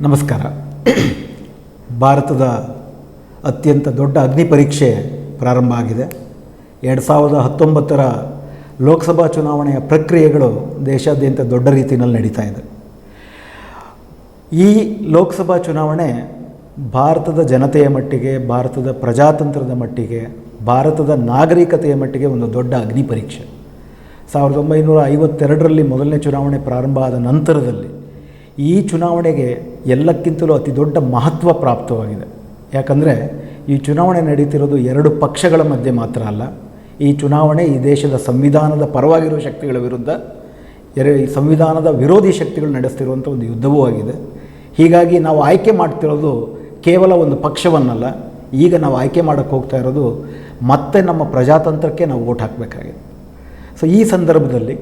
ನಮಸ್ಕಾರ. ಭಾರತದ ಅತ್ಯಂತ ದೊಡ್ಡ ಅಗ್ನಿ ಪರೀಕ್ಷೆ ಪ್ರಾರಂಭ ಆಗಿದೆ. ಎರಡು ಸಾವಿರದ ಹತ್ತೊಂಬತ್ತರ ಲೋಕಸಭಾ ಚುನಾವಣೆಯ ಪ್ರಕ್ರಿಯೆಗಳು ದೇಶಾದ್ಯಂತ ದೊಡ್ಡ ರೀತಿಯಲ್ಲಿ ನಡೀತಾ ಇದೆ. ಈ ಲೋಕಸಭಾ ಚುನಾವಣೆ ಭಾರತದ ಜನತೆಯ ಮಟ್ಟಿಗೆ, ಭಾರತದ ಪ್ರಜಾತಂತ್ರದ ಮಟ್ಟಿಗೆ, ಭಾರತದ ನಾಗರಿಕತೆಯ ಮಟ್ಟಿಗೆ ಒಂದು ದೊಡ್ಡ ಅಗ್ನಿ ಪರೀಕ್ಷೆ. ಸಾವಿರದ ಒಂಬೈನೂರ ಐವತ್ತೆರಡರಲ್ಲಿ ಮೊದಲನೇ ಚುನಾವಣೆ ಪ್ರಾರಂಭ ಆದ ನಂತರದಲ್ಲಿ ಈ ಚುನಾವಣೆಗೆ ಎಲ್ಲಕ್ಕಿಂತಲೂ ಅತಿ ದೊಡ್ಡ ಮಹತ್ವ ಪ್ರಾಪ್ತವಾಗಿದೆ. ಯಾಕಂದರೆ ಈ ಚುನಾವಣೆ ನಡೀತಿರೋದು ಎರಡು ಪಕ್ಷಗಳ ಮಧ್ಯೆ ಮಾತ್ರ ಅಲ್ಲ. ಈ ಚುನಾವಣೆ ಈ ದೇಶದ ಸಂವಿಧಾನದ ಪರವಾಗಿರುವ ಶಕ್ತಿಗಳ ವಿರುದ್ಧ ಎರ ಸಂವಿಧಾನದ ವಿರೋಧಿ ಶಕ್ತಿಗಳು ನಡೆಸ್ತಿರುವಂಥ ಒಂದು ಯುದ್ಧವೂ ಆಗಿದೆ. ಹೀಗಾಗಿ ನಾವು ಆಯ್ಕೆ ಮಾಡ್ತಿರೋದು ಕೇವಲ ಒಂದು ಪಕ್ಷವನ್ನಲ್ಲ. ಈಗ ನಾವು ಆಯ್ಕೆ ಮಾಡೋಕ್ಕೆ ಹೋಗ್ತಾ ಇರೋದು ಮತ್ತೆ ನಮ್ಮ ಪ್ರಜಾತಂತ್ರಕ್ಕೆ ನಾವು ಓಟ್ ಹಾಕಬೇಕಾಗಿದೆ. ಸೊ ಈ ಸಂದರ್ಭದಲ್ಲಿ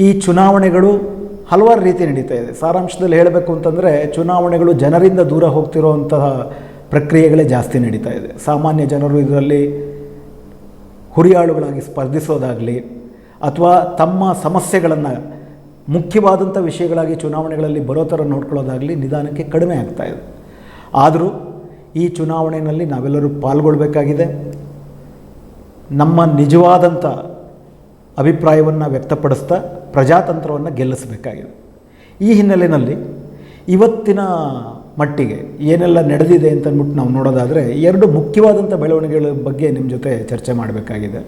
ಈ ಚುನಾವಣೆಗಳು ಹಲವಾರು ರೀತಿ ನಡೀತಾ ಇದೆ. ಸಾರಾಂಶದಲ್ಲಿ ಹೇಳಬೇಕು ಅಂತಂದರೆ ಚುನಾವಣೆಗಳು ಜನರಿಂದ ದೂರ ಹೋಗ್ತಿರುವಂತಹ ಪ್ರಕ್ರಿಯೆಗಳೇ ಜಾಸ್ತಿ ನಡೀತಾ ಇದೆ. ಸಾಮಾನ್ಯ ಜನರು ಇದರಲ್ಲಿ ಹುರಿಯಾಳುಗಳಾಗಿ ಸ್ಪರ್ಧಿಸೋದಾಗಲಿ ಅಥವಾ ತಮ್ಮ ಸಮಸ್ಯೆಗಳನ್ನು ಮುಖ್ಯವಾದಂಥ ವಿಷಯಗಳಾಗಿ ಚುನಾವಣೆಗಳಲ್ಲಿ ಬರೋ ಥರ ನೋಡ್ಕೊಳ್ಳೋದಾಗಲಿ ನಿಧಾನಕ್ಕೆ ಕಡಿಮೆ ಆಗ್ತಾ ಇದೆ. ಆದರೂ ಈ ಚುನಾವಣೆಯಲ್ಲಿ ನಾವೆಲ್ಲರೂ ಪಾಲ್ಗೊಳ್ಬೇಕಾಗಿದೆ. ನಮ್ಮ ನಿಜವಾದಂಥ ಅಭಿಪ್ರಾಯವನ್ನು ವ್ಯಕ್ತಪಡಿಸ್ತಾ ಪ್ರಜಾತಂತ್ರವನ್ನು ಗೆಲ್ಲಿಸಬೇಕಾಗಿದೆ. ಈ ಹಿನ್ನೆಲೆಯಲ್ಲಿ ಇವತ್ತಿನ ಮಟ್ಟಿಗೆ ಏನೆಲ್ಲ ನಡೆದಿದೆ ಅಂತ ಅಂದ್ಬಿಟ್ಟು ನಾವು ನೋಡೋದಾದರೆ ಎರಡು ಮುಖ್ಯವಾದಂಥ ಬೆಳವಣಿಗೆಗಳ ಬಗ್ಗೆ ನಿಮ್ಮ ಜೊತೆ ಚರ್ಚೆ ಮಾಡಬೇಕಾಗಿದೆ.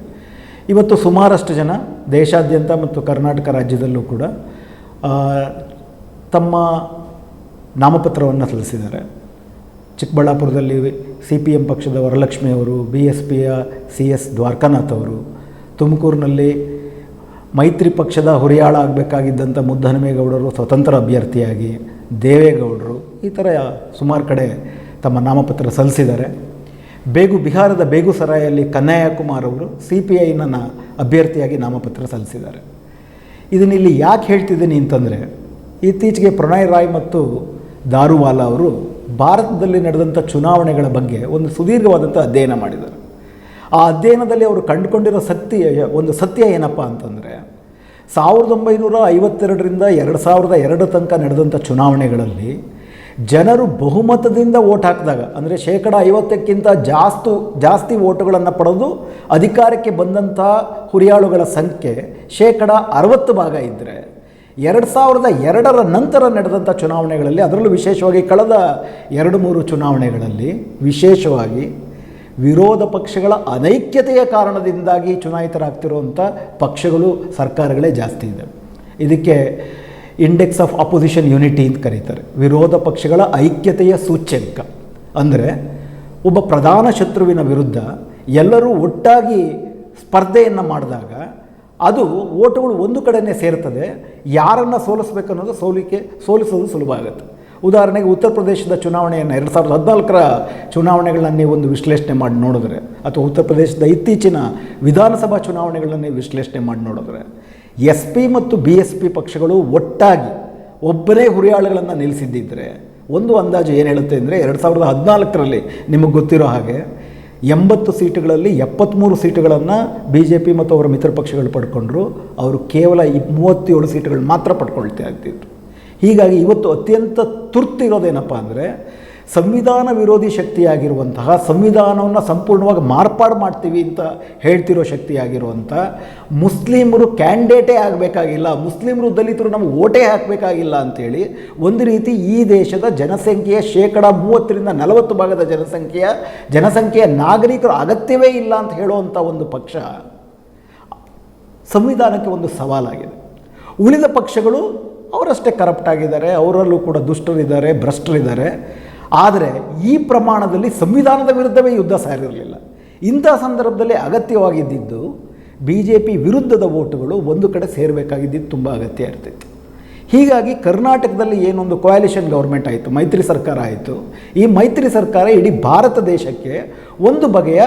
ಇವತ್ತು ಸುಮಾರಷ್ಟು ಜನ ದೇಶಾದ್ಯಂತ ಮತ್ತು ಕರ್ನಾಟಕ ರಾಜ್ಯದಲ್ಲೂ ಕೂಡ ತಮ್ಮ ನಾಮಪತ್ರವನ್ನು ಸಲ್ಲಿಸಿದ್ದಾರೆ. ಚಿಕ್ಕಬಳ್ಳಾಪುರದಲ್ಲಿ ಸಿ ಪಿ ಎಂ ಪಕ್ಷದ ವರಲಕ್ಷ್ಮಿ ಅವರು, ಬಿ ಎಸ್ ಪಿಯ ಸಿ ಎಸ್ ದ್ವಾರಕಾನಾಥ್ ಅವರು, ತುಮಕೂರಿನಲ್ಲಿ ಮೈತ್ರಿ ಪಕ್ಷದ ಹುರಿಯಾಳ ಆಗಬೇಕಾಗಿದ್ದಂಥ ಮುದ್ದನಮೇಗೌಡರು ಸ್ವತಂತ್ರ ಅಭ್ಯರ್ಥಿಯಾಗಿ ದೇವೇಗೌಡರು ಈ ಥರ ಸುಮಾರು ಕಡೆ ತಮ್ಮ ನಾಮಪತ್ರ ಸಲ್ಲಿಸಿದ್ದಾರೆ. ಬೇಗು ಬಿಹಾರದ ಬೇಗುಸರಾಯಲ್ಲಿ ಕನ್ನಯ್ಯ ಕುಮಾರ್ ಅವರು ಸಿ ಪಿ ಐನ ಅಭ್ಯರ್ಥಿಯಾಗಿ ನಾಮಪತ್ರ ಸಲ್ಲಿಸಿದ್ದಾರೆ. ಇದನ್ನಿಲ್ಲಿ ಯಾಕೆ ಹೇಳ್ತಿದ್ದೀನಿ ಅಂತಂದರೆ, ಇತ್ತೀಚೆಗೆ ಪ್ರಣಯ್ ರಾಯ್ ಮತ್ತು ದಾರುವಾಲಾ ಅವರು ಭಾರತದಲ್ಲಿ ನಡೆದಂಥ ಚುನಾವಣೆಗಳ ಬಗ್ಗೆ ಒಂದು ಸುದೀರ್ಘವಾದಂಥ ಅಧ್ಯಯನ ಮಾಡಿದ್ದಾರೆ. ಆ ಅಧ್ಯಯನದಲ್ಲಿ ಅವರು ಕಂಡುಕೊಂಡಿರೋ ಸತ್ಯ, ಒಂದು ಸತ್ಯ ಏನಪ್ಪ ಅಂತಂದರೆ ಸಾವಿರದ ಒಂಬೈನೂರ ಐವತ್ತೆರಡರಿಂದ ಎರಡು ಸಾವಿರದ ಎರಡು ತನಕ ನಡೆದಂಥ ಚುನಾವಣೆಗಳಲ್ಲಿ ಜನರು ಬಹುಮತದಿಂದ ಓಟ್ ಹಾಕಿದಾಗ, ಅಂದರೆ ಶೇಕಡ ಐವತ್ತಕ್ಕಿಂತ ಜಾಸ್ತಿ ಜಾಸ್ತಿ ಓಟುಗಳನ್ನು ಪಡೆದು ಅಧಿಕಾರಕ್ಕೆ ಬಂದಂಥ ಹುರಿಯಾಳುಗಳ ಸಂಖ್ಯೆ ಶೇಕಡ ಅರವತ್ತು ಭಾಗ ಇದ್ದರೆ ಎರಡು ಸಾವಿರದ ಎರಡರ ನಂತರ ನಡೆದಂಥ ಚುನಾವಣೆಗಳಲ್ಲಿ, ಅದರಲ್ಲೂ ವಿಶೇಷವಾಗಿ ಕಳೆದ ಎರಡು ಮೂರು ಚುನಾವಣೆಗಳಲ್ಲಿ ವಿಶೇಷವಾಗಿ ವಿರೋಧ ಪಕ್ಷಗಳ ಅನೈಕ್ಯತೆಯ ಕಾರಣದಿಂದಾಗಿ ಚುನಾಯಿತರಾಗ್ತಿರುವಂಥ ಪಕ್ಷಗಳು ಸರ್ಕಾರಗಳೇ ಜಾಸ್ತಿ ಇದೆ. ಇದಕ್ಕೆ ಇಂಡೆಕ್ಸ್ ಆಫ್ ಅಪೋಸಿಷನ್ ಯುನಿಟಿ ಅಂತ ಕರೀತಾರೆ. ವಿರೋಧ ಪಕ್ಷಗಳ ಐಕ್ಯತೆಯ ಸೂಚ್ಯಂಕ. ಅಂದರೆ ಒಬ್ಬ ಪ್ರಧಾನ ಶತ್ರುವಿನ ವಿರುದ್ಧ ಎಲ್ಲರೂ ಒಟ್ಟಾಗಿ ಸ್ಪರ್ಧೆಯನ್ನು ಮಾಡಿದಾಗ ಅದು ಓಟುಗಳು ಒಂದು ಕಡೆಯೇ ಸೇರ್ತದೆ. ಯಾರನ್ನು ಸೋಲಿಸ್ಬೇಕನ್ನೋದು ಸೋಲಿಕೆ, ಸೋಲಿಸೋದು ಸುಲಭ ಆಗುತ್ತೆ. ಉದಾಹರಣೆಗೆ ಉತ್ತರ ಪ್ರದೇಶದ ಚುನಾವಣೆಯನ್ನು ಎರಡು ಸಾವಿರದ ಹದಿನಾಲ್ಕರ ಚುನಾವಣೆಗಳನ್ನ ನೀವು ಒಂದು ವಿಶ್ಲೇಷಣೆ ಮಾಡಿ ನೋಡಿದ್ರೆ, ಅಥವಾ ಉತ್ತರ ಪ್ರದೇಶದ ಇತ್ತೀಚಿನ ವಿಧಾನಸಭಾ ಚುನಾವಣೆಗಳನ್ನೇ ನೀವು ವಿಶ್ಲೇಷಣೆ ಮಾಡಿ ನೋಡಿದ್ರೆ, ಎಸ್ ಪಿ ಮತ್ತು ಬಿ ಎಸ್ ಪಿ ಪಕ್ಷಗಳು ಒಟ್ಟಾಗಿ ಒಬ್ಬರೇ ಹುರಿಯಾಳುಗಳನ್ನು ನಿಲ್ಲಿಸಿದ್ದಿದ್ರೆ, ಒಂದು ಅಂದಾಜು ಏನು ಹೇಳುತ್ತೆ ಅಂದರೆ ಎರಡು ಸಾವಿರದ ಹದಿನಾಲ್ಕರಲ್ಲಿ ನಿಮಗೆ ಗೊತ್ತಿರೋ ಹಾಗೆ ಎಂಬತ್ತು ಸೀಟುಗಳಲ್ಲಿ ಎಪ್ಪತ್ತ್ಮೂರು ಸೀಟುಗಳನ್ನು ಬಿ ಜೆ ಪಿ ಮತ್ತು ಅವರ ಮಿತ್ರ ಪಕ್ಷಗಳು ಪಡ್ಕೊಂಡ್ರು, ಅವರು ಕೇವಲ ಮೂವತ್ತೇಳು ಸೀಟುಗಳು ಮಾತ್ರ ಪಡ್ಕೊಳ್ತಾ ಇದ್ದಿದ್ರು ಹೀಗಾಗಿ ಇವತ್ತು ಅತ್ಯಂತ ತುರ್ತು ಇರೋದೇನಪ್ಪ ಅಂದರೆ ಸಂವಿಧಾನ ವಿರೋಧಿ ಶಕ್ತಿಯಾಗಿರುವಂತಹ ಸಂವಿಧಾನವನ್ನು ಸಂಪೂರ್ಣವಾಗಿ ಮಾರ್ಪಾಡು ಮಾಡ್ತೀವಿ ಅಂತ ಹೇಳ್ತಿರೋ ಶಕ್ತಿಯಾಗಿರುವಂಥ ಮುಸ್ಲಿಮರು ಕ್ಯಾಂಡಿಡೇಟೇ ಆಗಬೇಕಾಗಿಲ್ಲ, ಮುಸ್ಲಿಮರು ದಲಿತರು ನಮಗೆ ಓಟೇ ಹಾಕಬೇಕಾಗಿಲ್ಲ ಅಂಥೇಳಿ ಒಂದು ರೀತಿ ಈ ದೇಶದ ಜನಸಂಖ್ಯೆಯ ಶೇಕಡ ಮೂವತ್ತರಿಂದ ನಲವತ್ತು ಭಾಗದ ಜನಸಂಖ್ಯೆಯ ಜನಸಂಖ್ಯೆಯ ನಾಗರಿಕರು ಅಗತ್ಯವೇ ಇಲ್ಲ ಅಂತ ಹೇಳುವಂಥ ಒಂದು ಪಕ್ಷ ಸಂವಿಧಾನಕ್ಕೆ ಒಂದು ಸವಾಲಾಗಿದೆ. ಉಳಿದ ಪಕ್ಷಗಳು ಅವರಷ್ಟೇ ಕರಪ್ಟ್ ಆಗಿದ್ದಾರೆ, ಅವರಲ್ಲೂ ಕೂಡ ದುಷ್ಟರಿದ್ದಾರೆ, ಭ್ರಷ್ಟರಿದ್ದಾರೆ. ಆದರೆ ಈ ಪ್ರಮಾಣದಲ್ಲಿ ಸಂವಿಧಾನದ ವಿರುದ್ಧವೇ ಯುದ್ಧ ಸಾರಿರಲಿಲ್ಲ. ಇಂಥ ಸಂದರ್ಭದಲ್ಲಿ ಅಗತ್ಯವಾಗಿದ್ದಿದ್ದು ಬಿ ಜೆ ಪಿ ವಿರುದ್ಧದ ಓಟುಗಳು ಒಂದು ಕಡೆ ಸೇರಬೇಕಾಗಿದ್ದಿದ್ದು ತುಂಬ ಅಗತ್ಯ ಇರ್ತಿತ್ತು ಹೀಗಾಗಿ ಕರ್ನಾಟಕದಲ್ಲಿ ಏನೊಂದು ಕೊಯಾಲಿಷನ್ ಗೌರ್ಮೆಂಟ್ ಆಯಿತು, ಮೈತ್ರಿ ಸರ್ಕಾರ ಆಯಿತು. ಈ ಮೈತ್ರಿ ಸರ್ಕಾರ ಇಡೀ ಭಾರತ ದೇಶಕ್ಕೆ ಒಂದು ಬಗೆಯ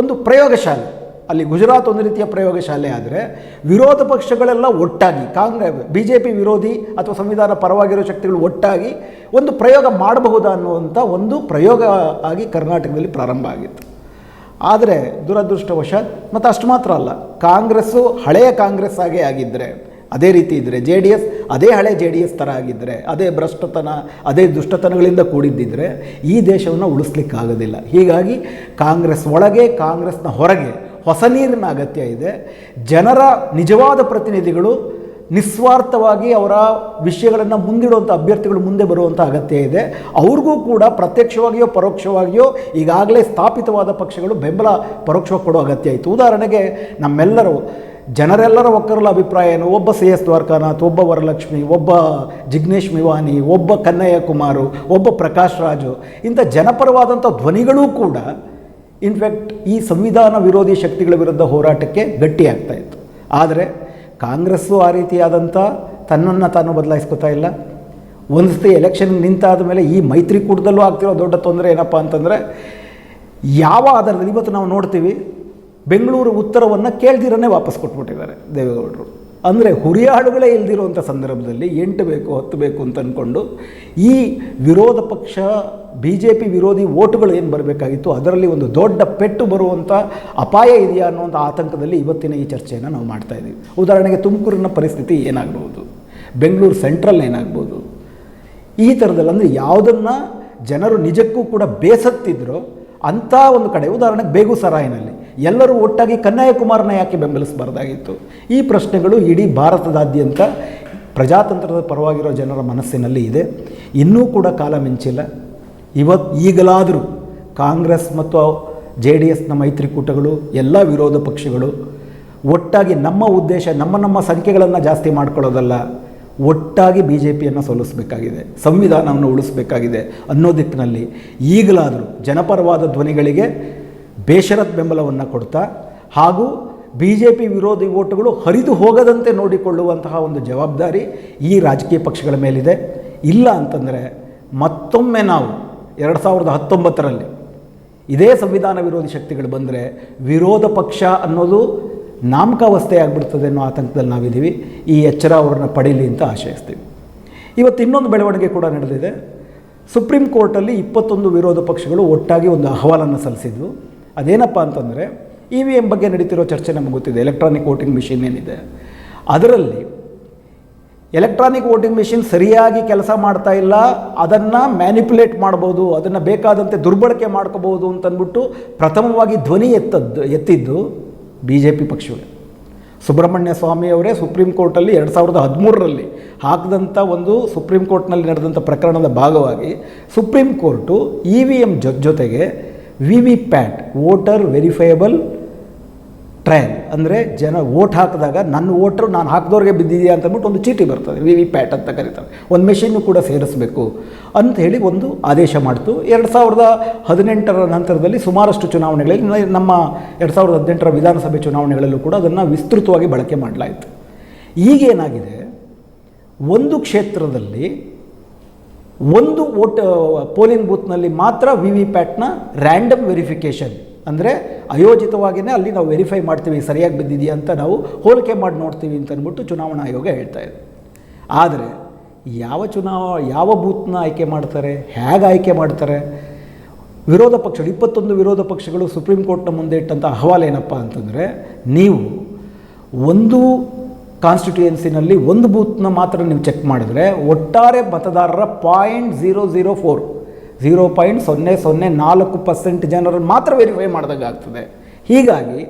ಒಂದು ಪ್ರಯೋಗಶಾಲೆ. ಅಲ್ಲಿ ಗುಜರಾತ್ ಒಂದು ರೀತಿಯ ಪ್ರಯೋಗಶಾಲೆ ಆದರೆ ವಿರೋಧ ಪಕ್ಷಗಳೆಲ್ಲ ಒಟ್ಟಾಗಿ ಕಾಂಗ್ರೆಸ್ ಬಿ ಜೆ ಪಿ ವಿರೋಧಿ ಅಥವಾ ಸಂವಿಧಾನ ಪರವಾಗಿರೋ ಶಕ್ತಿಗಳು ಒಟ್ಟಾಗಿ ಒಂದು ಪ್ರಯೋಗ ಮಾಡಬಹುದಾ ಅನ್ನುವಂಥ ಒಂದು ಪ್ರಯೋಗ ಆಗಿ ಕರ್ನಾಟಕದಲ್ಲಿ ಪ್ರಾರಂಭ ಆಗಿತ್ತು. ಆದರೆ ದುರದೃಷ್ಟವಶಾತ್ ಮತ್ತು ಅಷ್ಟು ಮಾತ್ರ ಅಲ್ಲ, ಕಾಂಗ್ರೆಸ್ಸು ಹಳೆಯ ಕಾಂಗ್ರೆಸ್ ಆಗೇ ಆಗಿದ್ದರೆ ಅದೇ ರೀತಿ ಇದ್ದರೆ ಜೆ ಡಿ ಎಸ್, ಅದೇ ಹಳೆ ಜೆ ಡಿ ಎಸ್ ಥರ ಆಗಿದ್ದರೆ ಅದೇ ಭ್ರಷ್ಟತನ, ಅದೇ ದುಷ್ಟತನಗಳಿಂದ ಕೂಡಿದ್ದಿದ್ರೆ ಈ ದೇಶವನ್ನು ಉಳಿಸ್ಲಿಕ್ಕಾಗೋದಿಲ್ಲ. ಹೀಗಾಗಿ ಕಾಂಗ್ರೆಸ್ ಒಳಗೆ, ಕಾಂಗ್ರೆಸ್ನ ಹೊರಗೆ ಹೊಸ ನೀರಿನ ಅಗತ್ಯ ಇದೆ. ಜನರ ನಿಜವಾದ ಪ್ರತಿನಿಧಿಗಳು ನಿಸ್ವಾರ್ಥವಾಗಿ ಅವರ ವಿಷಯಗಳನ್ನು ಮುಂದಿಡುವಂಥ ಅಭ್ಯರ್ಥಿಗಳು ಮುಂದೆ ಬರುವಂಥ ಅಗತ್ಯ ಇದೆ. ಅವ್ರಿಗೂ ಕೂಡ ಪ್ರತ್ಯಕ್ಷವಾಗಿಯೋ ಪರೋಕ್ಷವಾಗಿಯೋ ಈಗಾಗಲೇ ಸ್ಥಾಪಿತವಾದ ಪಕ್ಷಗಳು ಬೆಂಬಲ ಪರೋಕ್ಷವಾಗಿ ಕೊಡೋ ಅಗತ್ಯ ಇತ್ತು. ಉದಾಹರಣೆಗೆ ನಮ್ಮೆಲ್ಲರೂ ಜನರೆಲ್ಲರ ಒಕ್ಕರಲ ಅಭಿಪ್ರಾಯ ಏನು? ಒಬ್ಬ ಸಿ ಎಸ್ ದ್ವಾರಕಾನಾಥ್, ಒಬ್ಬ ವರಲಕ್ಷ್ಮಿ, ಒಬ್ಬ ಜಿಗ್ನೇಶ್ ಮಿವಾನಿ, ಒಬ್ಬ ಕನ್ನಯ್ಯ ಕುಮಾರು, ಒಬ್ಬ ಪ್ರಕಾಶ್ ರಾಜು ಇಂಥ ಜನಪರವಾದಂಥ ಧ್ವನಿಗಳೂ ಕೂಡ ಇನ್ಫ್ಯಾಕ್ಟ್ ಈ ಸಂವಿಧಾನ ವಿರೋಧಿ ಶಕ್ತಿಗಳ ವಿರುದ್ಧ ಹೋರಾಟಕ್ಕೆ ಗಟ್ಟಿಯಾಗ್ತಾ ಇತ್ತು. ಆದರೆ ಕಾಂಗ್ರೆಸ್ಸು ಆ ರೀತಿಯಾದಂಥ ತನ್ನನ್ನು ತಾನು ಬದಲಾಯಿಸ್ಕೊತಾ ಇಲ್ಲ. ಒಂದು ಸತಿ ಎಲೆಕ್ಷನ್ ನಿಂತಾದ ಮೇಲೆ ಈ ಮೈತ್ರಿಕೂಟದಲ್ಲೂ ಆಗ್ತಿರೋ ದೊಡ್ಡ ತೊಂದರೆ ಏನಪ್ಪ ಅಂತಂದರೆ, ಯಾವ ಆಧಾರದಲ್ಲಿ, ಇವತ್ತು ನಾವು ನೋಡ್ತೀವಿ, ಬೆಂಗಳೂರು ಉತ್ತರವನ್ನು ಕೇಳ್ದಿರನ್ನೇ ವಾಪಸ್ ಕೊಟ್ಬಿಟ್ಟಿದ್ದಾರೆ ದೇವೇಗೌಡರು. ಅಂದರೆ ಹುರಿಯಾಳುಗಳೇ ಇಲ್ದಿರುವಂಥ ಸಂದರ್ಭದಲ್ಲಿ ಎಂಟು ಬೇಕು, ಹತ್ತು ಬೇಕು ಅಂತ ಅಂದ್ಕೊಂಡು ಈ ವಿರೋಧ ಪಕ್ಷ ಬಿ ಜೆ ಪಿ ವಿರೋಧಿ ಓಟುಗಳು ಏನು ಬರಬೇಕಾಗಿತ್ತು? ಅದರಲ್ಲಿ ಒಂದು ದೊಡ್ಡ ಪೆಟ್ಟು ಬರುವಂಥ ಅಪಾಯ ಇದೆಯಾ ಅನ್ನುವಂಥ ಆತಂಕದಲ್ಲಿ ಇವತ್ತಿನ ಈ ಚರ್ಚೆಯನ್ನು ನಾವು ಮಾಡ್ತಾ ಇದ್ದೀವಿ. ಉದಾಹರಣೆಗೆ ತುಮಕೂರಿನ ಪರಿಸ್ಥಿತಿ ಏನಾಗ್ಬೋದು? ಬೆಂಗಳೂರು ಸೆಂಟ್ರಲ್ ಏನಾಗ್ಬೋದು? ಈ ಥರದಲ್ಲಿ ಅಂದರೆ ಯಾವುದನ್ನು ಜನರು ನಿಜಕ್ಕೂ ಕೂಡ ಬೇಸತ್ತಿದ್ರೋ ಅಂಥ ಒಂದು ಕಡೆ, ಉದಾಹರಣೆಗೆ ಬೇಗುಸರಾಯಿನಲ್ಲಿ ಎಲ್ಲರೂ ಒಟ್ಟಾಗಿ ಕನ್ಯಾಕುಮಾರನ ಯಾಕೆ ಬೆಂಬಲಿಸಬಾರ್ದಾಗಿತ್ತು? ಈ ಪ್ರಶ್ನೆಗಳು ಇಡೀ ಭಾರತದಾದ್ಯಂತ ಪ್ರಜಾತಂತ್ರದ ಪರವಾಗಿರೋ ಜನರ ಮನಸ್ಸಿನಲ್ಲಿ ಇದೆ. ಇನ್ನೂ ಕೂಡ ಕಾಲ ಮಿಂಚಿಲ್ಲ. ಇವತ್ತು ಈಗಲಾದರೂ ಕಾಂಗ್ರೆಸ್ ಮತ್ತು ಜೆ ಡಿ ಎಸ್ನ ಮೈತ್ರಿಕೂಟಗಳು, ಎಲ್ಲ ವಿರೋಧ ಪಕ್ಷಗಳು ಒಟ್ಟಾಗಿ ನಮ್ಮ ಉದ್ದೇಶ, ನಮ್ಮ ನಮ್ಮ ಸಂಖ್ಯೆಗಳನ್ನು ಜಾಸ್ತಿ ಮಾಡ್ಕೊಳ್ಳೋದಲ್ಲ, ಒಟ್ಟಾಗಿ ಬಿ ಜೆ ಪಿಯನ್ನು ಸೋಲಿಸಬೇಕಾಗಿದೆ, ಸಂವಿಧಾನವನ್ನು ಉಳಿಸಬೇಕಾಗಿದೆ ಅನ್ನೋ ದಿಕ್ಕಿನಲ್ಲಿ ಈಗಲಾದರೂ ಜನಪರವಾದ ಧ್ವನಿಗಳಿಗೆ ಬೇಷರತ್ ಬೆಂಬಲವನ್ನು ಕೊಡ್ತಾ ಹಾಗೂ ಬಿ ಜೆ ಪಿ ವಿರೋಧಿ ಓಟುಗಳು ಹರಿದು ಹೋಗದಂತೆ ನೋಡಿಕೊಳ್ಳುವಂತಹ ಒಂದು ಜವಾಬ್ದಾರಿ ಈ ರಾಜಕೀಯ ಪಕ್ಷಗಳ ಮೇಲಿದೆ. ಇಲ್ಲ ಅಂತಂದರೆ ಮತ್ತೊಮ್ಮೆ ನಾವು ಎರಡು ಸಾವಿರದ ಹತ್ತೊಂಬತ್ತರಲ್ಲಿ ಇದೇ ಸಂವಿಧಾನ ವಿರೋಧಿ ಶಕ್ತಿಗಳು ಬಂದರೆ ವಿರೋಧ ಪಕ್ಷ ಅನ್ನೋದು ನಾಮಕಾವಸ್ಥೆ ಆಗಿಬಿಡ್ತದೆ ಅನ್ನೋ ಆತಂಕದಲ್ಲಿ ನಾವಿದ್ದೀವಿ. ಈ ಎಚ್ಚರ ಅವರನ್ನು ಪಡೀಲಿ ಅಂತ ಆಶಯಿಸ್ತೀವಿ. ಇವತ್ತು ಇನ್ನೊಂದು ಬೆಳವಣಿಗೆ ಕೂಡ ನಡೆದಿದೆ. ಸುಪ್ರೀಂ ಕೋರ್ಟಲ್ಲಿ ಇಪ್ಪತ್ತೊಂದು ವಿರೋಧ ಪಕ್ಷಗಳು ಒಟ್ಟಾಗಿ ಒಂದು ಅಹವಾಲನ್ನು ಸಲ್ಲಿಸಿದ್ವು. ಅದೇನಪ್ಪ ಅಂತಂದರೆ ಇ ವಿ ಎಂ ಬಗ್ಗೆ ನಡೀತಿರೋ ಚರ್ಚೆ ನಮಗೆ ಗೊತ್ತಿದೆ. ಎಲೆಕ್ಟ್ರಾನಿಕ್ ವೋಟಿಂಗ್ ಮಿಷಿನ್ ಏನಿದೆ. ಅದರಲ್ಲಿ ಎಲೆಕ್ಟ್ರಾನಿಕ್ ವೋಟಿಂಗ್ ಮಿಷಿನ್ ಸರಿಯಾಗಿ ಕೆಲಸ ಮಾಡ್ತಾ ಇಲ್ಲ, ಅದನ್ನು ಮ್ಯಾನಿಪುಲೇಟ್ ಮಾಡ್ಬೋದು, ಅದನ್ನು ಬೇಕಾದಂತೆ ದುರ್ಬಳಕೆ ಮಾಡ್ಕೋಬೋದು ಅಂತಂದ್ಬಿಟ್ಟು ಪ್ರಥಮವಾಗಿ ಧ್ವನಿ ಎತ್ತದ್ದು, ಎತ್ತಿದ್ದು ಬಿ ಜೆ ಪಿ ಪಕ್ಷವೇ ಸುಬ್ರಹ್ಮಣ್ಯ ಸ್ವಾಮಿಯವರೇ ಸುಪ್ರೀಂ ಕೋರ್ಟಲ್ಲಿ ಎರಡು ಸಾವಿರದ ಹದಿಮೂರರಲ್ಲಿ ಹಾಕಿದಂಥ ಒಂದು ಸುಪ್ರೀಂ ಕೋರ್ಟ್ನಲ್ಲಿ ನಡೆದಂಥ ಪ್ರಕರಣದ ಭಾಗವಾಗಿ supreme court E V M ಜೊತೆಗೆ V V PAT voter verifiable trail. ಅಂದರೆ ಜನ ವೋಟ್ ಹಾಕಿದಾಗ, ನನ್ನ ವೋಟ್ರು ನಾನು ಹಾಕಿದವ್ರಿಗೆ ಬಿದ್ದಿದೆಯಾ ಅಂತಂದ್ಬಿಟ್ಟು ಒಂದು ಚೀಟಿ ಬರ್ತದೆ ವಿ ವಿ ಪ್ಯಾಟ್ ಅಂತ ಕರೀತಾರೆ. ಒಂದು ಮೆಷಿನ್ನು ಕೂಡ ಸೇರಿಸಬೇಕು ಅಂತ ಹೇಳಿ ಒಂದು ಆದೇಶ ಮಾಡಿತು. ಎರಡು ಸಾವಿರದ ಹದಿನೆಂಟರ ನಂತರದಲ್ಲಿ ಸುಮಾರಷ್ಟು ಚುನಾವಣೆಗಳಲ್ಲಿ ನಮ್ಮ ಎರಡು ಸಾವಿರದ ಹದಿನೆಂಟರ ವಿಧಾನಸಭೆ ಚುನಾವಣೆಗಳಲ್ಲೂ ಕೂಡ ಅದನ್ನು ವಿಸ್ತೃತವಾಗಿ ಬಳಕೆ ಮಾಡಲಾಯಿತು. ಈಗೇನಾಗಿದೆ? ಒಂದು ಕ್ಷೇತ್ರದಲ್ಲಿ ಒಂದು ವೋಟ್ ಪೋಲಿಂಗ್ ಬೂತ್ನಲ್ಲಿ ಮಾತ್ರ ವಿ ವಿ ಪ್ಯಾಟ್ನ ರ್ಯಾಂಡಮ್ ವೆರಿಫಿಕೇಷನ್. ಅಂದರೆ ಅಯೋಜಿತವಾಗಿಯೇ ಅಲ್ಲಿ ನಾವು ವೆರಿಫೈ ಮಾಡ್ತೀವಿ, ಸರಿಯಾಗಿ ಬಿದ್ದಿದೆಯಾ ಅಂತ ನಾವು ಹೋಲಿಕೆ ಮಾಡಿ ನೋಡ್ತೀವಿ ಅಂತ ಅಂದ್ಬಿಟ್ಟು ಚುನಾವಣಾ ಆಯೋಗ ಹೇಳ್ತಾ ಇದೆ. ಆದರೆ ಯಾವ ಚುನಾವ, ಯಾವ ಬೂತ್ನ ಆಯ್ಕೆ ಮಾಡ್ತಾರೆ, ಹೇಗೆ ಆಯ್ಕೆ ಮಾಡ್ತಾರೆ? ವಿರೋಧ ಪಕ್ಷಗಳು, ಇಪ್ಪತ್ತೊಂದು ವಿರೋಧ ಪಕ್ಷಗಳು ಸುಪ್ರೀಂ ಕೋರ್ಟ್ನ ಮುಂದೆ ಇಟ್ಟಂಥ ಅಹವಾಲು ಏನಪ್ಪ ಅಂತಂದರೆ, ನೀವು ಒಂದು ಕಾನ್ಸ್ಟಿಟ್ಯೂಯೆನ್ಸಿನಲ್ಲಿ ಒಂದು ಬೂತ್ನ ಮಾತ್ರ ನೀವು ಚೆಕ್ ಮಾಡಿದ್ರೆ ಒಟ್ಟಾರೆ ಮತದಾರರ point zero zero four zero point ಸೊನ್ನೆ ಸೊನ್ನೆ ನಾಲ್ಕು ಪರ್ಸೆಂಟ್ ಜನರನ್ನು ಮಾತ್ರ ವೆರಿಫೈ ಮಾಡಿದಾಗ ಆಗ್ತದೆ. ಹೀಗಾಗಿ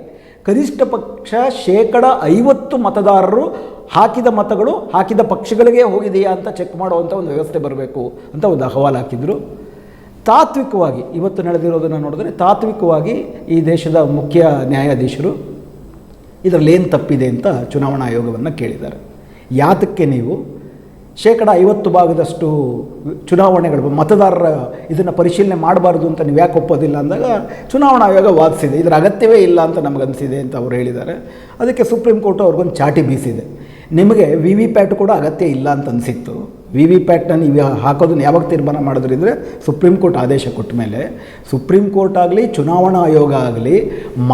ಕನಿಷ್ಠ ಪಕ್ಷ ಶೇಕಡ ಐವತ್ತು ಮತದಾರರು ಹಾಕಿದ ಮತಗಳು ಹಾಕಿದ ಪಕ್ಷಗಳಿಗೆ ಹೋಗಿದೆಯಾ ಅಂತ ಚೆಕ್ ಮಾಡುವಂಥ ಒಂದು ವ್ಯವಸ್ಥೆ ಬರಬೇಕು ಅಂತ ಒಂದು ಅಹವಾಲು ಹಾಕಿದರು. ತಾತ್ವಿಕವಾಗಿ, ಇವತ್ತು ನಡೆದಿರೋದನ್ನು ನೋಡಿದ್ರೆ ತಾತ್ವಿಕವಾಗಿ ಈ ದೇಶದ ಮುಖ್ಯ ನ್ಯಾಯಾಧೀಶರು ಇದರಲ್ಲಿ ಏನು ತಪ್ಪಿದೆ ಅಂತ ಚುನಾವಣಾ ಆಯೋಗವನ್ನು ಕೇಳಿದ್ದಾರೆ. ಯಾತಕ್ಕೆ ನೀವು? ಶೇಕಡ ಐವತ್ತು ಭಾಗದಷ್ಟು ಚುನಾವಣೆಗಳು, ಮತದಾರರ ಇದನ್ನು ಪರಿಶೀಲನೆ ಮಾಡಬಾರ್ದು ಅಂತ ನೀವು ಯಾಕೆ ಒಪ್ಪೋದಿಲ್ಲ ಅಂದಾಗ ಚುನಾವಣಾ ಆಯೋಗ ವಾದಿಸಿದೆ. ಇದರ ಅಗತ್ಯವೇ ಇಲ್ಲ ಅಂತ ನಮಗನಿಸಿದೆ ಅಂತ ಅವರು ಹೇಳಿದ್ದಾರೆ. ಅದಕ್ಕೆ ಸುಪ್ರೀಂ ಕೋರ್ಟು ಅವ್ರಿಗೊಂದು ಚಾಟಿ ಬೀಸಿದೆ. ನಿಮಗೆ ವಿ ವಿ ಪ್ಯಾಟ್ ಕೂಡ ಅಗತ್ಯ ಇಲ್ಲ ಅಂತ ಅನಿಸಿತ್ತು. ವಿ ವಿ ಪ್ಯಾಟ್ನ ನೀವು ಹಾಕೋದನ್ನು ಯಾವಾಗ ತೀರ್ಮಾನ ಮಾಡಿದ್ರಿಂದ ಸುಪ್ರೀಂ ಕೋರ್ಟ್ ಆದೇಶ ಕೊಟ್ಟ ಮೇಲೆ. ಸುಪ್ರೀಂ ಕೋರ್ಟ್ ಆಗಲಿ, ಚುನಾವಣಾ ಆಯೋಗ ಆಗಲಿ,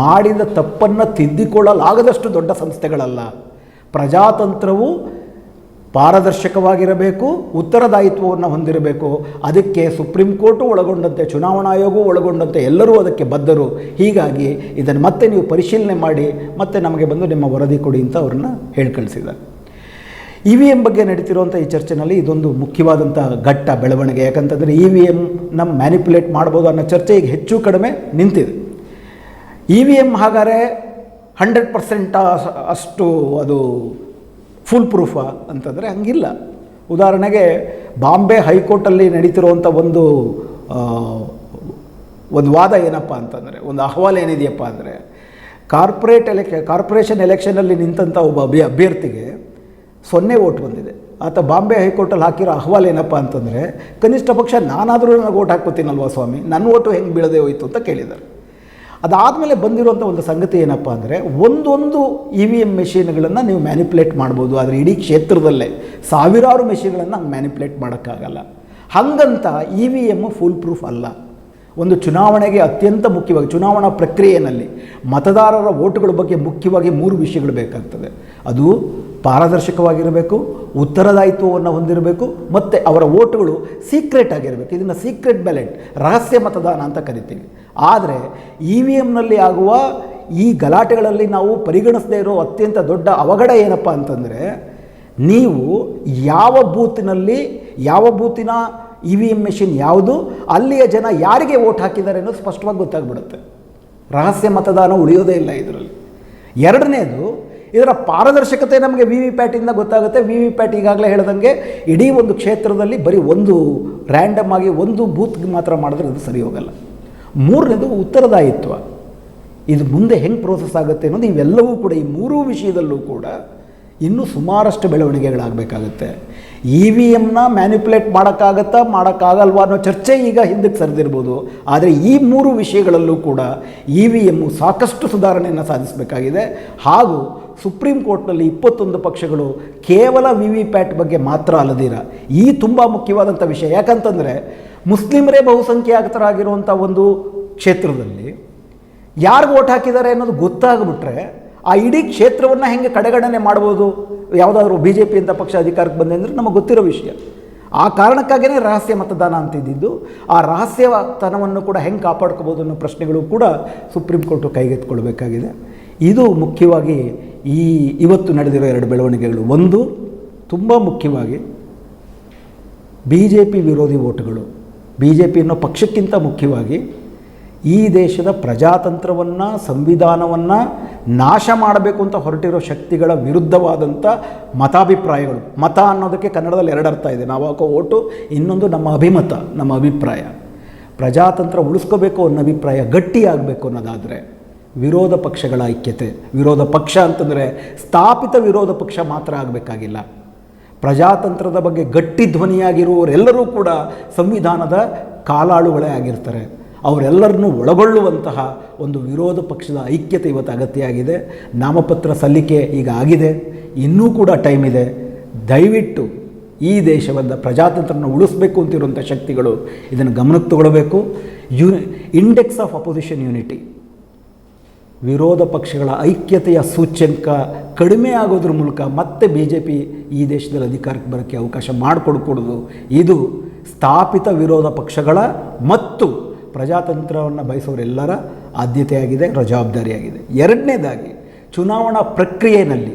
ಮಾಡಿದ ತಪ್ಪನ್ನು ತಿದ್ದಿಕೊಳ್ಳಲಾಗದಷ್ಟು ದೊಡ್ಡ ಸಂಸ್ಥೆಗಳಲ್ಲ. ಪ್ರಜಾತಂತ್ರವು ಪಾರದರ್ಶಕವಾಗಿರಬೇಕು, ಉತ್ತರದಾಯಿತ್ವವನ್ನು ಹೊಂದಿರಬೇಕು. ಅದಕ್ಕೆ ಸುಪ್ರೀಂ ಕೋರ್ಟು ಒಳಗೊಂಡಂತೆ, ಚುನಾವಣಾ ಆಯೋಗವೂ ಒಳಗೊಂಡಂತೆ ಎಲ್ಲರೂ ಅದಕ್ಕೆ ಬದ್ಧರು. ಹೀಗಾಗಿ ಇದನ್ನು ಮತ್ತೆ ನೀವು ಪರಿಶೀಲನೆ ಮಾಡಿ, ಮತ್ತೆ ನಮಗೆ ಬಂದು ನಿಮ್ಮ ವರದಿ ಕೊಡಿ ಅಂತ ಅವ್ರನ್ನ ಹೇಳಿ ಇ ವಿ ಎಂ ಬಗ್ಗೆ ನಡೀತಿರುವಂಥ ಈ ಚರ್ಚೆನಲ್ಲಿ ಇದೊಂದು ಮುಖ್ಯವಾದಂಥ ಘಟ್ಟ ಬೆಳವಣಿಗೆ. ಯಾಕಂತಂದರೆ ಇ ವಿ ಎಂ ನಮ್ಮ ಮ್ಯಾನಿಪುಲೇಟ್ ಮಾಡ್ಬೋದು ಅನ್ನೋ ಚರ್ಚೆ ಈಗ ಹೆಚ್ಚು ಕಡಿಮೆ ನಿಂತಿದೆ. ಇ ವಿ ಎಂ ಹಾಗಾದರೆ ಹಂಡ್ರೆಡ್ ಪರ್ಸೆಂಟ್ ಅಷ್ಟು ಅದು ಫುಲ್ ಪ್ರೂಫಾ ಅಂತಂದರೆ ಹಂಗಿಲ್ಲ. ಉದಾಹರಣೆಗೆ ಬಾಂಬೆ ಹೈಕೋರ್ಟಲ್ಲಿ ನಡೀತಿರುವಂಥ ಒಂದು ಒಂದು ವಾದ ಏನಪ್ಪ ಅಂತಂದರೆ, ಒಂದು ಅಹವಾಲು ಏನಿದೆಯಪ್ಪ ಅಂದರೆ, ಕಾರ್ಪೊರೇಟ್ ಎಲೆಕ್ಷ ಕಾರ್ಪೊರೇಷನ್ ಎಲೆಕ್ಷನಲ್ಲಿ ನಿಂತಂಥ ಒಬ್ಬ ಅಭಿ ಅಭ್ಯರ್ಥಿಗೆ ಸೊನ್ನೆ ಓಟ್ ಬಂದಿದೆ. ಆತ ಬಾಂಬೆ ಹೈಕೋರ್ಟಲ್ಲಿ ಹಾಕಿರೋ ಅಹವಾಲು ಏನಪ್ಪ ಅಂತಂದರೆ, ಕನಿಷ್ಠ ಪಕ್ಷ ನಾನಾದರೂ ನನಗೆ ಓಟ್ ಹಾಕ್ಕೋತೀನಲ್ವಾ ಸ್ವಾಮಿ? ನನ್ನ ಓಟು ಹೆಂಗೆ ಬೀಳದೆ ಹೋಯಿತು ಅಂತ ಕೇಳಿದ್ದಾರೆ. ಅದಾದಮೇಲೆ ಬಂದಿರುವಂಥ ಒಂದು ಸಂಗತಿ ಏನಪ್ಪ ಅಂದರೆ ಒಂದೊಂದು ಇ ವಿ ಎಂ ಮೆಷಿನ್ಗಳನ್ನು ನೀವು ಮ್ಯಾನಿಪ್ಯುಲೇಟ್ ಮಾಡ್ಬೋದು. ಆದರೆ ಇಡೀ ಕ್ಷೇತ್ರದಲ್ಲೇ ಸಾವಿರಾರು ಮೆಷಿನ್ಗಳನ್ನು ಹಂಗೆ ಮ್ಯಾನಿಪ್ಯುಲೇಟ್ ಮಾಡೋಕ್ಕಾಗಲ್ಲ. ಹಾಗಂತ E V M full proof ಅಲ್ಲ. ಒಂದು ಚುನಾವಣೆಗೆ ಅತ್ಯಂತ ಮುಖ್ಯವಾಗಿ ಚುನಾವಣಾ ಪ್ರಕ್ರಿಯೆಯಲ್ಲಿ ಮತದಾರರ ಓಟುಗಳ ಬಗ್ಗೆ ಮುಖ್ಯವಾಗಿ ಮೂರು ವಿಷಯಗಳು ಬೇಕಾಗ್ತದೆ. ಅದು ಪಾರದರ್ಶಕವಾಗಿರಬೇಕು, ಉತ್ತರದಾಯಿತ್ವವನ್ನು ಹೊಂದಿರಬೇಕು, ಮತ್ತು ಅವರ ಓಟುಗಳು ಸೀಕ್ರೆಟ್ ಆಗಿರಬೇಕು. ಇದನ್ನು ಸೀಕ್ರೆಟ್ ಬ್ಯಾಲೆಟ್ ರಹಸ್ಯ ಮತದಾನ ಅಂತ ಕರಿತೀವಿ. ಆದರೆ ಇ ವಿ ಎಮ್ನಲ್ಲಿ ಆಗುವ ಈ ಗಲಾಟೆಗಳಲ್ಲಿ ನಾವು ಪರಿಗಣಿಸದೇ ಇರೋ ಅತ್ಯಂತ ದೊಡ್ಡ ಅವಘಡ ಏನಪ್ಪ ಅಂತಂದರೆ, ನೀವು ಯಾವ ಬೂತಿನಲ್ಲಿ, ಯಾವ ಬೂತಿನ ಇ ವಿ ಎಂ ಮೆಷಿನ್ ಯಾವುದು, ಅಲ್ಲಿಯ ಜನ ಯಾರಿಗೆ ಓಟ್ ಹಾಕಿದ್ದಾರೆ ಅನ್ನೋದು ಸ್ಪಷ್ಟವಾಗಿ ಗೊತ್ತಾಗ್ಬಿಡುತ್ತೆ. ರಹಸ್ಯ ಮತದಾನ ಉಳಿಯೋದೇ ಇಲ್ಲ ಇದರಲ್ಲಿ. ಎರಡನೇದು ಇದರ ಪಾರದರ್ಶಕತೆ ನಮಗೆ ವಿ ವಿ ಪ್ಯಾಟಿಂದ ಗೊತ್ತಾಗುತ್ತೆ. ವಿ ವಿ ಪ್ಯಾಟ್ ಈಗಾಗಲೇ ಹೇಳ್ದಂಗೆ ಇಡೀ ಒಂದು ಕ್ಷೇತ್ರದಲ್ಲಿ ಬರೀ ಒಂದು ರ್ಯಾಂಡಮ್ ಆಗಿ ಒಂದು ಬೂತ್ಗೆ ಮಾತ್ರ ಮಾಡಿದ್ರೆ ಅದು ಸರಿ ಹೋಗಲ್ಲ. ಮೂರನೇದು ಉತ್ತರದಾಯಿತ್ವ. ಇದು ಮುಂದೆ ಹೆಂಗೆ ಪ್ರೋಸೆಸ್ ಆಗುತ್ತೆ ಅನ್ನೋದು ಇವೆಲ್ಲವೂ ಕೂಡ, ಈ ಮೂರೂ ವಿಷಯದಲ್ಲೂ ಕೂಡ ಇನ್ನೂ ಸುಮಾರಷ್ಟು ಬೆಳವಣಿಗೆಗಳಾಗಬೇಕಾಗುತ್ತೆ. ಇ ವಿ ಎಮ್ನ ಮ್ಯಾನಿಪುಲೇಟ್ ಮಾಡೋಕ್ಕಾಗತ್ತಾ, ಮಾಡೋಕ್ಕಾಗಲ್ವಾ ಅನ್ನೋ ಚರ್ಚೆ ಈಗ ಹಿಂದಕ್ಕೆ ಸರಿದಿರ್ಬೋದು. ಆದರೆ ಈ ಮೂರು ವಿಷಯಗಳಲ್ಲೂ ಕೂಡ ಇ ವಿ ಎಮ್ಮು ಸಾಕಷ್ಟು ಸುಧಾರಣೆಯನ್ನು ಸಾಧಿಸಬೇಕಾಗಿದೆ. ಹಾಗೂ ಸುಪ್ರೀಂ ಕೋರ್ಟ್ನಲ್ಲಿ ಇಪ್ಪತ್ತೊಂದು ಪಕ್ಷಗಳು ಕೇವಲ ವಿ ವಿ ಪ್ಯಾಟ್ ಬಗ್ಗೆ ಮಾತ್ರ ಅಲ್ಲದಿರ. ಈ ತುಂಬ ಮುಖ್ಯವಾದಂಥ ವಿಷಯ. ಯಾಕಂತಂದರೆ, ಮುಸ್ಲಿಮರೇ ಬಹುಸಂಖ್ಯಾತರಾಗಿರುವಂಥ ಒಂದು ಕ್ಷೇತ್ರದಲ್ಲಿ ಯಾರು ಓಟ್ ಹಾಕಿದ್ದಾರೆ ಅನ್ನೋದು ಗೊತ್ತಾಗ್ಬಿಟ್ರೆ ಆ ಇಡೀ ಕ್ಷೇತ್ರವನ್ನು ಹೆಂಗೆ ಕಡೆಗಣನೆ ಮಾಡ್ಬೋದು? ಯಾವುದಾದ್ರೂ ಬಿ ಜೆ ಪಿ ಅಂತ ಪಕ್ಷ ಅಧಿಕಾರಕ್ಕೆ ಬಂದೆ ಅಂದರೆ ನಮಗೆ ಗೊತ್ತಿರೋ ವಿಷಯ. ಆ ಕಾರಣಕ್ಕಾಗಿಯೇ ರಹಸ್ಯ ಮತದಾನ ಅಂತಿದ್ದಿದ್ದು, ಆ ರಹಸ್ಯತನವನ್ನು ಕೂಡ ಹೆಂಗೆ ಕಾಪಾಡ್ಕೋಬೋದು ಅನ್ನೋ ಪ್ರಶ್ನೆಗಳು ಕೂಡ ಸುಪ್ರೀಂ ಕೋರ್ಟು ಕೈಗೆತ್ತಿಕೊಳ್ಬೇಕಾಗಿದೆ. ಇದು ಮುಖ್ಯವಾಗಿ ಈ ಇವತ್ತು ನಡೆದಿರೋ ಎರಡು ಬೆಳವಣಿಗೆಗಳು. ಒಂದು, ತುಂಬ ಮುಖ್ಯವಾಗಿ ಬಿ ಜೆ ಪಿ ವಿರೋಧಿ ಓಟುಗಳು. ಬಿ ಜೆ ಪಿ ಅನ್ನೋ ಪಕ್ಷಕ್ಕಿಂತ ಮುಖ್ಯವಾಗಿ ಈ ದೇಶದ ಪ್ರಜಾತಂತ್ರವನ್ನು, ಸಂವಿಧಾನವನ್ನು ನಾಶ ಮಾಡಬೇಕು ಅಂತ ಹೊರಟಿರೋ ಶಕ್ತಿಗಳ ವಿರುದ್ಧವಾದಂಥ ಮತಾಭಿಪ್ರಾಯಗಳು. ಮತ ಅನ್ನೋದಕ್ಕೆ ಕನ್ನಡದಲ್ಲಿ ಎರಡು ಅರ್ಥ ಇದೆ. ನಾವು ಹಾಕೋ ಓಟು, ಇನ್ನೊಂದು ನಮ್ಮ ಅಭಿಮತ, ನಮ್ಮ ಅಭಿಪ್ರಾಯ. ಪ್ರಜಾತಂತ್ರ ಉಳಿಸ್ಕೋಬೇಕು ಅನ್ನೋ ಅಭಿಪ್ರಾಯ ಗಟ್ಟಿಯಾಗಬೇಕು ಅನ್ನೋದಾದರೆ ವಿರೋಧ ಪಕ್ಷಗಳ ಐಕ್ಯತೆ. ವಿರೋಧ ಪಕ್ಷ ಅಂತಂದರೆ ಸ್ಥಾಪಿತ ವಿರೋಧ ಪಕ್ಷ ಮಾತ್ರ ಆಗಬೇಕಾಗಿಲ್ಲ. ಪ್ರಜಾತಂತ್ರದ ಬಗ್ಗೆ ಗಟ್ಟಿ ಧ್ವನಿಯಾಗಿರುವವರೆಲ್ಲರೂ ಕೂಡ ಸಂವಿಧಾನದ ಕಾಲಾಳುಗಳೇ ಆಗಿರ್ತಾರೆ. ಅವರೆಲ್ಲರನ್ನೂ ಒಳಗೊಳ್ಳುವಂತಹ ಒಂದು ವಿರೋಧ ಪಕ್ಷದ ಐಕ್ಯತೆ ಇವತ್ತು ಅಗತ್ಯ ಆಗಿದೆ ನಾಮಪತ್ರ ಸಲ್ಲಿಕೆ ಈಗ ಆಗಿದೆ. ಇನ್ನೂ ಕೂಡ ಟೈಮ್ ಇದೆ. ದಯವಿಟ್ಟು ಈ ದೇಶವನ್ನು ಪ್ರಜಾತಂತ್ರನ ಉಳಿಸ್ಬೇಕು ಅಂತಿರುವಂಥ ಶಕ್ತಿಗಳು ಇದನ್ನು ಗಮನಕ್ಕೆ ತಗೊಳ್ಬೇಕು. U, index of opposition unity. ವಿರೋಧ ಪಕ್ಷಗಳ ಐಕ್ಯತೆಯ ಸೂಚ್ಯಂಕ ಕಡಿಮೆ ಆಗೋದ್ರ ಮೂಲಕ ಮತ್ತೆ ಬಿ ಜೆ ಪಿ ಈ ದೇಶದಲ್ಲಿ ಅಧಿಕಾರಕ್ಕೆ ಬರೋಕ್ಕೆ ಅವಕಾಶ ಮಾಡಿಕೊಡ್ಕೊಡೋದು. ಇದು ಸ್ಥಾಪಿತ ವಿರೋಧ ಪಕ್ಷಗಳ ಮತ್ತು ಪ್ರಜಾತಂತ್ರವನ್ನು ಬಯಸೋರೆಲ್ಲರ ಆದ್ಯತೆಯಾಗಿದೆ, ಜವಾಬ್ದಾರಿಯಾಗಿದೆ. ಎರಡನೇದಾಗಿ ಚುನಾವಣಾ ಪ್ರಕ್ರಿಯೆಯಲ್ಲಿ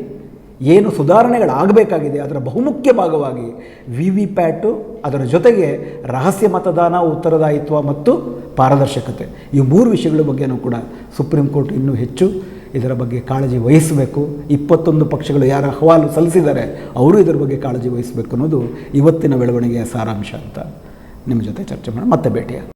ಏನು ಸುಧಾರಣೆಗಳಾಗಬೇಕಾಗಿದೆ, ಅದರ ಬಹುಮುಖ್ಯ ಭಾಗವಾಗಿ ವಿ ವಿ ಪ್ಯಾಟು ಅದರ ಜೊತೆಗೆ ರಹಸ್ಯ ಮತದಾನ, ಉತ್ತರದಾಯಿತ್ವ ಮತ್ತು ಪಾರದರ್ಶಕತೆ. ಈ ಮೂರು ವಿಷಯಗಳ ಬಗ್ಗೆನೂ ಕೂಡ ಸುಪ್ರೀಂ ಕೋರ್ಟ್ ಇನ್ನೂ ಹೆಚ್ಚು ಇದರ ಬಗ್ಗೆ ಕಾಳಜಿ ವಹಿಸಬೇಕು. ಇಪ್ಪತ್ತೊಂದು ಪಕ್ಷಗಳು ಯಾರ ಅಹವಾಲು ಸಲ್ಲಿಸಿದ್ದಾರೆ, ಅವರು ಇದರ ಬಗ್ಗೆ ಕಾಳಜಿ ವಹಿಸಬೇಕು ಅನ್ನೋದು ಇವತ್ತಿನ ಬೆಳವಣಿಗೆಯ ಸಾರಾಂಶ ಅಂತ ನಿಮ್ಮ ಜೊತೆ ಚರ್ಚೆ ಮಾಡಿ ಮತ್ತೆ ಭೇಟಿಯಾಗ